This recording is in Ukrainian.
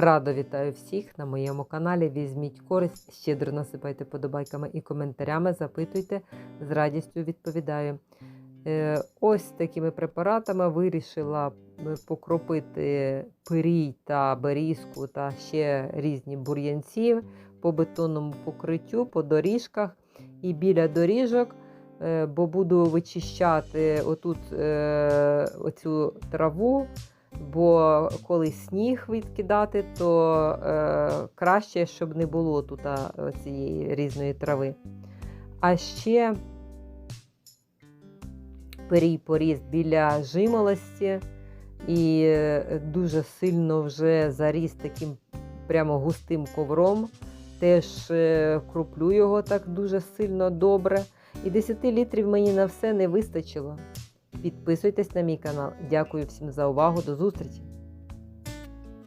Радо вітаю всіх на моєму каналі. Візьміть користь, щедро насипайте подобайками і коментарями, запитуйте, з радістю відповідаю. Е, Ось такими препаратами вирішила е, покропити пирій та берізку та ще різні бур'янці по бетонному покриттю, по доріжках і біля доріжок, е, бо буду вичищати отут оцю траву. Бо коли сніг відкидати, то е, краще, щоб не було тут цієї різної трави. А ще перій поріс біля жимолості і е, дуже сильно вже заріс таким прямо густим ковром. Теж е, кроплю його так дуже сильно добре. І 10 літрів мені на все не вистачило. Підписуйтесь на мій канал. Дякую всім за увагу. До зустрічі!